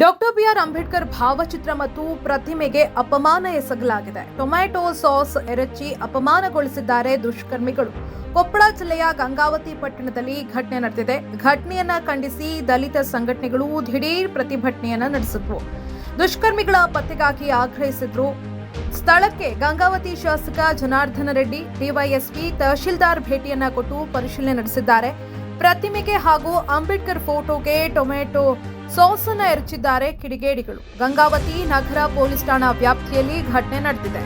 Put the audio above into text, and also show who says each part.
Speaker 1: Doctor B R Ambedkar ಭಾವಚಿತ್ರ ಮತ್ತು ಪ್ರತಿಮೆಗೆ ಅಪಮಾನ ಎಸಗಲಾಗಿದೆ. ಟೊಮ್ಯಾಟೊ ಸಾಸ್ ಎರಚಿ ಅಪಮಾನಗೊಳಿಸಿದ್ದಾರೆ ದುಷ್ಕರ್ಮಿಗಳು. ಕೊಪ್ಪಳ ಜಿಲ್ಲೆಯ ಗಂಗಾವತಿ ಪಟ್ಟಣದಲ್ಲಿ ಘಟನೆ ನಡೆದಿದೆ. ಘಟನೆಯನ್ನ ಖಂಡಿಸಿ ದಲಿತ ಸಂಘಟನೆಗಳು ದಿಢೀರ್ ಪ್ರತಿಭಟನೆಯನ್ನ ನಡೆಸಿದ್ವು ದುಷ್ಕರ್ಮಿಗಳ ಪತ್ತೆಗಾಗಿ ಆಗ್ರಹಿಸಿದ್ರು. ಸ್ಥಳಕ್ಕೆ ಗಂಗಾವತಿ ಶಾಸಕ ಜನಾರ್ದನ ರೆಡ್ಡಿ, ಡಿವೈಎಸ್ಪಿ ತಹಶೀಲ್ದಾರ್ ಭೇಟಿಯನ್ನ ಕೊಟ್ಟು ಪರಿಶೀಲನೆ ನಡೆಸಿದ್ದಾರೆ. ಪ್ರತಿಮೆಗೆ ಹಾಗೂ ಅಂಬೇಡ್ಕರ್ ಫೋಟೋಗೆ ಟೊಮೆಟೊ ಸಾಸ್ ಅನ್ನ ಎರಚಿದ್ದಾರೆ ಕಿಡಿಗೇಡಿಗಳು. ಗಂಗಾವತಿ ನಗರ ಪೊಲೀಸ್ ಠಾಣಾ ವ್ಯಾಪ್ತಿಯಲ್ಲಿ ಘಟನೆ ನಡೆದಿದೆ.